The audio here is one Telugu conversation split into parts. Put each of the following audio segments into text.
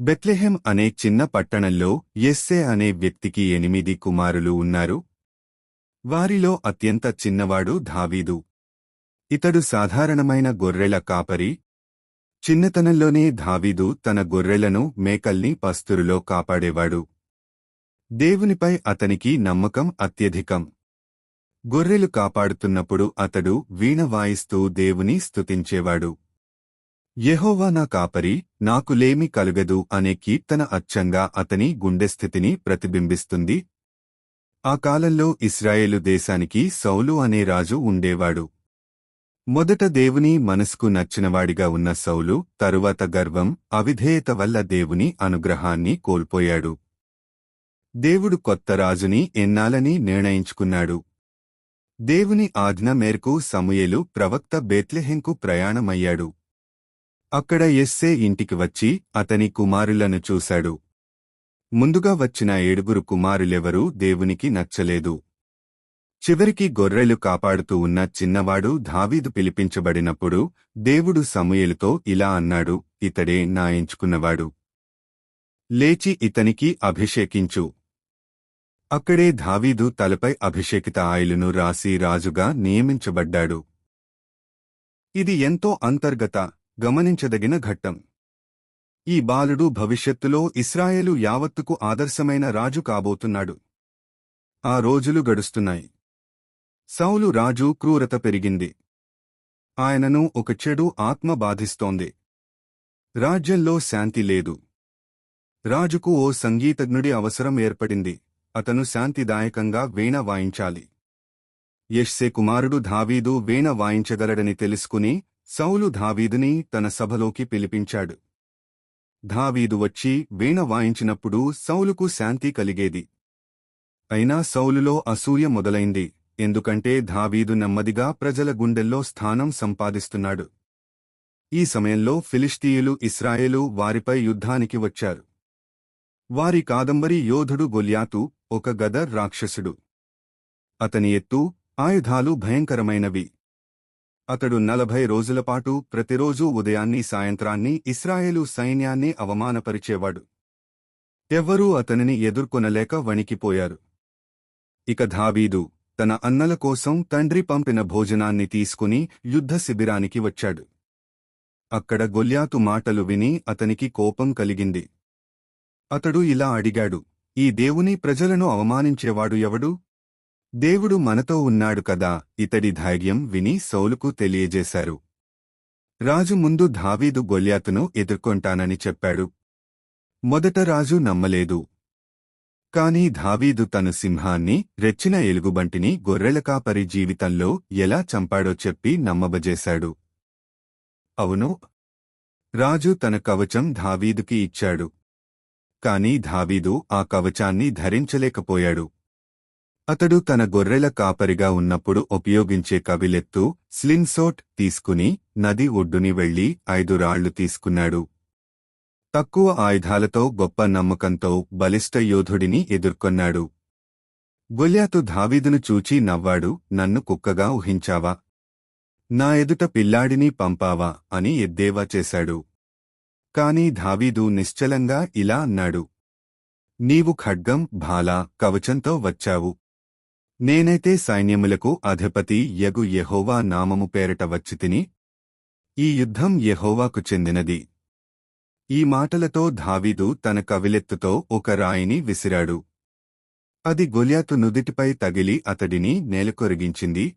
బెత్లెహెం అనే చిన్న పట్టణంలో ఎస్సే అనే వ్యక్తికి ఎనిమిది కుమారులు ఉన్నారు. వారిలో అత్యంత చిన్నవాడు ధావీదు ఇతడు సాధారణమైన గొర్రెల కాపరి. చిన్నతనంలోనే ధావీదు తన గొర్రెలను మేకల్ని పస్తురులో కాపాడేవాడు. దేవునిపై అతనికి నమ్మకం అత్యధికం. గొర్రెలు కాపాడుతున్నప్పుడు అతడు వీణ వాయిస్తూ దేవుని స్తుతించేవాడు. యెహోవా నా కాపరి నాకు లేమి కలుగదు అనే కీర్తన అచ్చంగా అతని గుండెస్థితిని ప్రతిబింబిస్తుంది. ఆ కాలంలో ఇస్రాయేలు దేశానికి సౌలు అనే రాజు ఉండేవాడు. మొదట దేవుని మనసుకు నచ్చినవాడిగా ఉన్న సౌలు తరువాత గర్వం అవిధేయత వల్ల దేవుని అనుగ్రహాన్ని కోల్పోయాడు. దేవుడు కొత్త రాజుని ఎన్నాలని నిర్ణయించుకున్నాడు. దేవుని ఆజ్ఞ మేరకు సమూయేలు ప్రవక్త బేత్లెహెంకు ప్రయాణమయ్యాడు. అక్కడ ఎస్సే ఇంటికి వచ్చి అతని కుమారులను చూశాడు. ముందుగా వచ్చిన ఏడుగురు కుమారులెవరూ దేవునికి నచ్చలేదు. చివరికి గొర్రెలు కాపాడుతూ ఉన్న చిన్నవాడు ధావీదు పిలిపించబడినప్పుడు దేవుడు సమూయేలుతో ఇలా అన్నాడు ఇతడే నా ఎంచుకున్నవాడు. లేచి ఇతనికి అభిషేకించు. అక్కడే ధావీదు తలపై అభిషేకిత ఆయిలును రాసి రాజుగా నియమించబడ్డాడు. ఇది ఎంతో అంతర్గత గమనించదగిన ఘట్టం. ఈ బాలుడు భవిష్యత్తులో ఇస్రాయేలు యావత్తుకు ఆదర్శమైన రాజు కాబోతున్నాడు. ఆ రోజులు గడుస్తున్నాయి. సౌలు రాజు క్రూరత పెరిగింది. ఆయనను ఒక చెడు ఆత్మ బాధిస్తోంది. రాజ్యంలో శాంతి లేదు. రాజుకు ఓ సంగీతజ్ఞుడి అవసరం ఏర్పడింది. అతను శాంతిదాయకంగా వీణ వాయించాలి. యష్సే కుమారుడు ధావీదు వీణ వాయించగలడని తెలుసుకుని సౌలు ధావీదుని తన సభలోకి పిలిపించాడు. ధావీదు వచ్చి వీణ వాయించినప్పుడు సౌలుకు శాంతి కలిగేది. అయినా సౌలులో అసూయ మొదలైంది ఎందుకంటే ధావీదు నెమ్మదిగా ప్రజల గుండెల్లో స్థానం సంపాదిస్తున్నాడు. ఈ సమయంలో ఫిలిష్తీయులు ఇస్రాయేలు వారిపై యుద్ధానికి వచ్చారు. వారి కాదంబరి యోధుడు గొల్యాతు ఒక గదర్ రాక్షసుడు. అతని ఎత్తు ఆయుధాలు భయంకరమైనవి. అతడు నలభై రోజులపాటు ప్రతిరోజూ ఉదయాన్ని సాయంత్రాన్ని ఇస్రాయేలు సైన్యాన్ని అవమానపరిచేవాడు. ఎవ్వరూ అతనిని ఎదుర్కొనలేక వణికిపోయారు. ఇక ధావీదు తన అన్నల కోసం తండ్రి పంపిన భోజనాన్ని తీసుకుని యుద్ధ శిబిరానికి వచ్చాడు. అక్కడ గొల్యాతు మాటలు విని అతనికి కోపం కలిగింది. అతడు ఇలా అడిగాడు ఈ దేవుని ప్రజలను అవమానించేవాడు ఎవడు? దేవుడు మనతో ఉన్నాడు కదా ఇతడి ధైర్యం విని సౌలుకు తెలియజేశారు. రాజు ముందు ధావీదు గొల్యాతును ఎదుర్కొంటానని చెప్పాడు. మొదట రాజు నమ్మలేదు. కాని ధావీదు తను సింహాన్ని రెచ్చిన ఎలుగుబంటిని గొర్రెలకాపరి జీవితంలో ఎలా చంపాడో చెప్పి నమ్మబజేశాడు. అవును రాజు తన కవచం ధావీదుకి ఇచ్చాడు. కాని ధావీదు ఆ కవచాన్ని ధరించలేకపోయాడు. అతడు తన గొర్రెల కాపరిగా ఉన్నప్పుడు ఉపయోగించే కవిలెత్తు స్లిన్సోట్ తీసుకుని నది ఒడ్డుని వెళ్ళి ఐదు రాళ్ళు తీసుకున్నాడు. తక్కువ ఆయుధాలతో గొప్ప నమ్మకంతో బలిష్ట యోధుడిని ఎదుర్కొన్నాడు. గొల్యాతు ధావీదును చూచి నవ్వాడు నన్ను కుక్కగా ఊహించావా? నా ఎదుట పిల్లాడిని పంపావా? అని ఎద్దేవా చేశాడు. కాని ధావీదు నిశ్చలంగా ఇలా అన్నాడు. నీవు ఖడ్గం భాలా కవచంతో వచ్చావు. నేనైతే సైన్యములకు అధిపతి యగు యహోవా నామము పేరిట వచ్చితిని ఈ యుద్ధం యెహోవాకు చెందినది. ఈ మాటలతో ధావీదు తన కవిలెత్తుతో ఒక రాయిని విసిరాడు. అది గొల్యాతు నుదిటిపై తగిలి అతడిని నేలకొరిగించింది.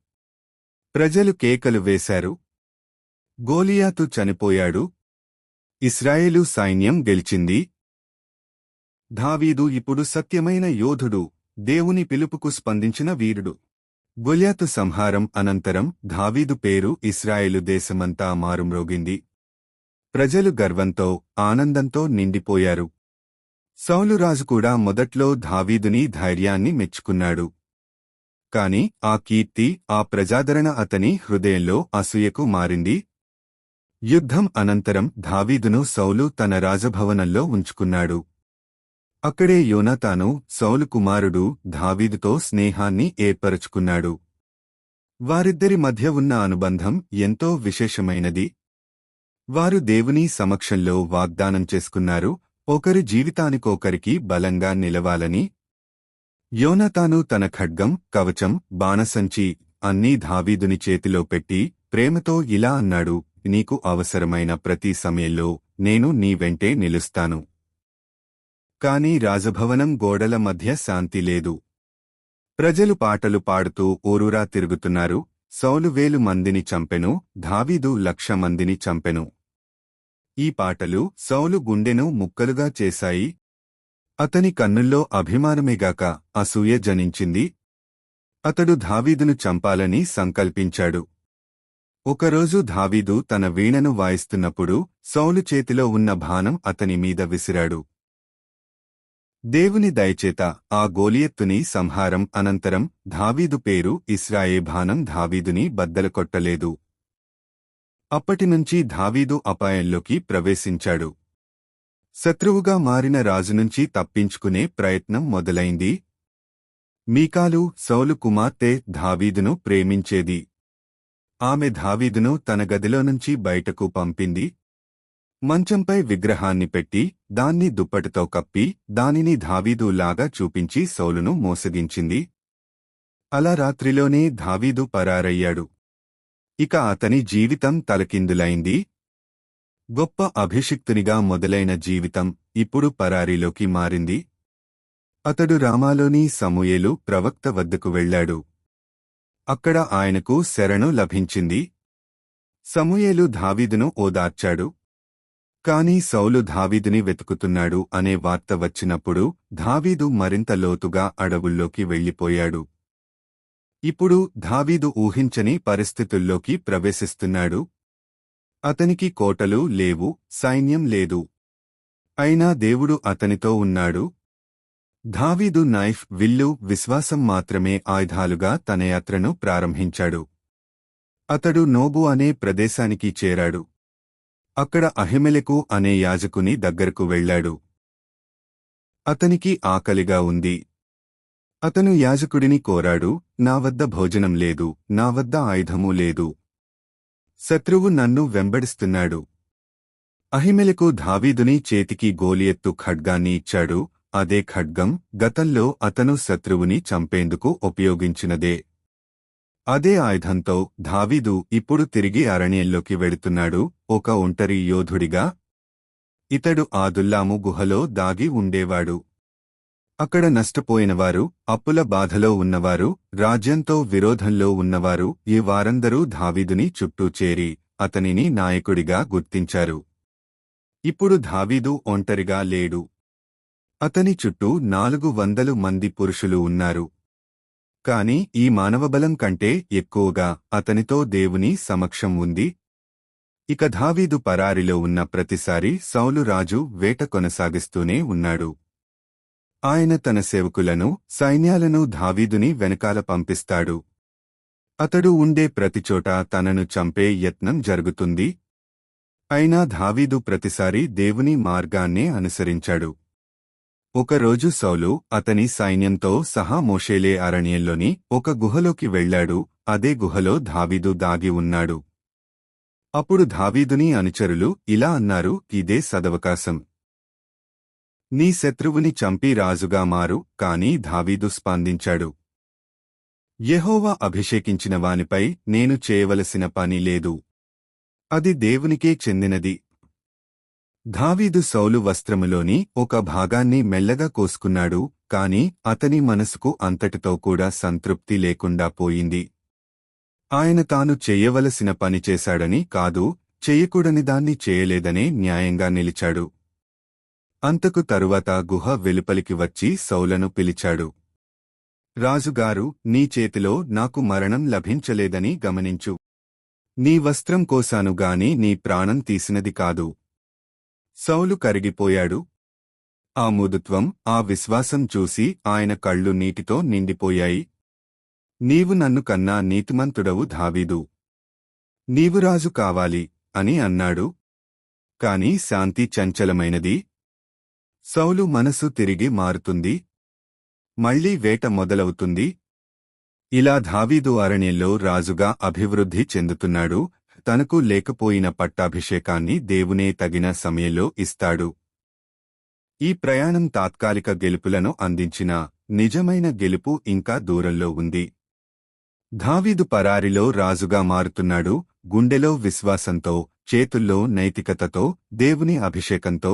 ప్రజలు కేకలు వేశారు. గోలియాతు చనిపోయాడు. ఇస్రాయేలు సైన్యం గెలిచింది. ధావీదు ఇప్పుడు సత్యమైన యోధుడు. దేవుని పిలుపుకు స్పందించిన వీరుడు. గొల్యాతు సంహారం అనంతరం ధావీదు పేరు ఇస్రాయేలు దేశమంతా మారుమ్రోగింది. ప్రజలు గర్వంతో ఆనందంతో నిండిపోయారు. సౌలురాజు కూడా మొదట్లో ధావీదుని ధైర్యాన్ని మెచ్చుకున్నాడు. కాని ఆ కీర్తి ఆ ప్రజాదరణ అతని హృదయంలో అసూయకు మారింది. యుద్ధం అనంతరం ధావీదును సౌలు తన రాజభవనంలో ఉంచుకున్నాడు. అక్కడే యోనాతాను సౌలు కుమారుడు ధావీదుతో స్నేహాన్ని ఏర్పరచుకున్నాడు. వారిద్దరి మధ్య ఉన్న అనుబంధం ఎంతో విశేషమైనది. వారు దేవుని సమక్షంలో వాగ్దానం చేసుకున్నారు. ఒకరి జీవితానికొకరికి బలంగా నిలవాలని. యోనతాను తన ఖడ్గం కవచం బాణసంచి అన్నీ ధావీదుని చేతిలో పెట్టి ప్రేమతో ఇలా అన్నాడు నీకు అవసరమైన ప్రతి సమయంలో నేను నీ వెంటే నిలుస్తాను. కాని రాజభవనం గోడల మధ్య శాంతి లేదు. ప్రజలు పాటలు పాడుతూ ఊరూరా తిరుగుతున్నారు. సౌలువేలు మందిని చంపెను ధావీదు లక్ష మందిని చంపెను. ఈ పాటలు సౌలు గుండెను ముక్కలుగా చేశాయి. అతని కన్నుల్లో అభిమానమేగాక అసూయ జనించింది. అతడు ధావీదును చంపాలని సంకల్పించాడు. ఒకరోజు ధావీదు తన వీణను వాయిస్తున్నప్పుడు సౌలు చేతిలో ఉన్న బాణం అతని మీద విసిరాడు. దేవుని దయచేత ఆ గోలియత్తుని సంహారం అనంతరం ధావీదు పేరు ఇస్రాయేభానం ధావీదుని బద్దలకొట్టలేదు. అప్పటినుంచి ధావీదు అపాయంలోకి ప్రవేశించాడు. శత్రువుగా మారిన రాజునుంచి తప్పించుకునే ప్రయత్నం మొదలైంది. మీకాలు సౌలు కుమార్తె ధావీదును ప్రేమించేది. ఆమె ధావీదును తన గదిలో నుంచి బయటకు పంపింది. మంచంపై విగ్రహాన్ని పెట్టి దాన్ని దుప్పటితో కప్పి దానిని ధావీదులాగా చూపించి సౌలును మోసగించింది. అలా రాత్రిలోనే ధావీదు పరారయ్యాడు. ఇక అతని జీవితం తలకిందులైంది. గొప్ప అభిషిక్తునిగా మొదలైన జీవితం ఇప్పుడు పరారీలోకి మారింది. అతడు రామాలోని సమూయేలు ప్రవక్త వద్దకు వెళ్ళాడు అక్కడ ఆయనకు శరణు లభించింది. సమూయేలు ధావీదును ఓదార్చాడు. కాని సౌలు ధావీదుని వెతుకుతున్నాడు అనే వార్త వచ్చినప్పుడు ధావీదు మరింత లోతుగా అడవుల్లోకి వెళ్ళిపోయాడు ఇప్పుడు ధావీదు ఊహించని పరిస్థితుల్లోకి ప్రవేశిస్తున్నాడు. అతనికి కోటలు లేవు సైన్యం లేదు. అయినా దేవుడు అతనితో ఉన్నాడు. ధావీదు నైఫ్ విల్లు విశ్వాసం మాత్రమే ఆయుధాలుగా తన యాత్రను ప్రారంభించాడు. అతడు నోబు అనే ప్రదేశానికి చేరాడు. అక్కడ అహిమెలకు అనే యాజకుని దగ్గరకు వెళ్ళాడు అతనికి ఆకలిగా ఉంది. అతను యాజకుడిని కోరాడు నా వద్ద భోజనం లేదు నా వద్ద ఆయుధమూ లేదు. శత్రువు నన్ను వెంబడిస్తున్నాడు. అహిమెలకు ధావీదుని చేతికి గోలియెత్తు ఖడ్గాన్ని ఇచ్చాడు అదే ఖడ్గం గతంలో అతను శత్రువుని చంపేందుకు ఉపయోగించినదే. అదే ఆయుధంతో ధావీదు ఇప్పుడు తిరిగి అరణ్యంలోకి వెడుతున్నాడు ఒక ఒంటరి యోధుడిగా. ఇతడు ఆదుల్లాము గుహలో దాగి ఉండేవాడు. అక్కడ నష్టపోయినవారు అప్పుల బాధలో ఉన్నవారు రాజ్యంతో విరోధంలో ఉన్నవారు ఈ వారందరూ ధావీదుని చుట్టూ చేరి అతనిని నాయకుడిగా గుర్తించారు. ఇప్పుడు ధావీదు ఒంటరిగా లేడు. అతని చుట్టూ నాలుగు వందలు మంది పురుషులు ఉన్నారు. కాని ఈ మానవబలం కంటే ఎక్కువగా అతనితో దేవుని సమక్షం ఉంది. ఇక ధావీదు పరారిలో ఉన్న ప్రతిసారి సౌలు రాజు వేట కొనసాగిస్తూనే ఉన్నాడు. ఆయన తన సేవకులను సైన్యాలను ధావీదుని వెనకాల పంపిస్తాడు. అతడు ఉండే ప్రతిచోట తనను చంపే యత్నం జరుగుతుంది. అయినా ధావీదు ప్రతిసారి దేవుని మార్గాన్నే అనుసరించాడు. ఒకరోజు సౌలు అతని సైన్యంతో సహా మోషేలే అరణ్యంలోని ఒక గుహలోకి వెళ్ళాడు అదే గుహలో ధావీదు దాగి ఉన్నాడు. అప్పుడు ధావీదుని అనుచరులు ఇలా అన్నారు ఇదే సదవకాశం. నీ శత్రువుని చంపి రాజుగా మారు కాని ధావీదు స్పందించాడు. యహోవా అభిషేకించిన వానిపై నేను చేయవలసిన పని లేదు. అది దేవునికే చెందినది. ధావీదు సౌలు వస్త్రములోని ఒక భాగాన్ని మెల్లగా కోసుకున్నాడు కాని అతని మనసుకు అంతటితో కూడా సంతృప్తి లేకుండా పోయింది. ఆయన తాను చెయ్యవలసిన పని చేశాడని కాదు చెయ్యకూడని దాన్ని చేయలేదనే న్యాయంగా నిలిచాడు. అంతకు తరువాత గుహ వెలుపలికి వచ్చి సౌలను పిలిచాడు. రాజుగారు నీ చేతిలో నాకు మరణం లభించలేదని గమనించు. నీ వస్త్రం కోసాను గాని నీ ప్రాణం తీసినది కాదు. సౌలు కరిగిపోయాడు. ఆ ముదుత్వం ఆ విశ్వాసం చూసి ఆయన కళ్ళు నీటితో నిండిపోయాయి. నీవు నన్ను కన్నా నీతిమంతుడవు ధావీదు నీవు రాజు కావాలి అని అన్నాడు. కాని శాంతి చంచలమైనది. సౌలు మనసు తిరిగి మారుతుంది. మళ్ళీ వేట మొదలవుతుంది. ఇలా ధావీదు అరణ్యంలో రాజుగా అభివృద్ధి చెందుతున్నాడు. తనకు లేకపోయిన పట్టాభిషేకాన్ని దేవునే తగిన సమయంలో ఇస్తాడు. ఈ ప్రయాణం తాత్కాలిక గెలుపులను అందించిన నిజమైన గెలుపు ఇంకా దూరంలో ఉంది. ధావీదు పరారిలో రాజుగా మారుతున్నాడు గుండెలో విశ్వాసంతో చేతుల్లో నైతికతతో దేవుని అభిషేకంతో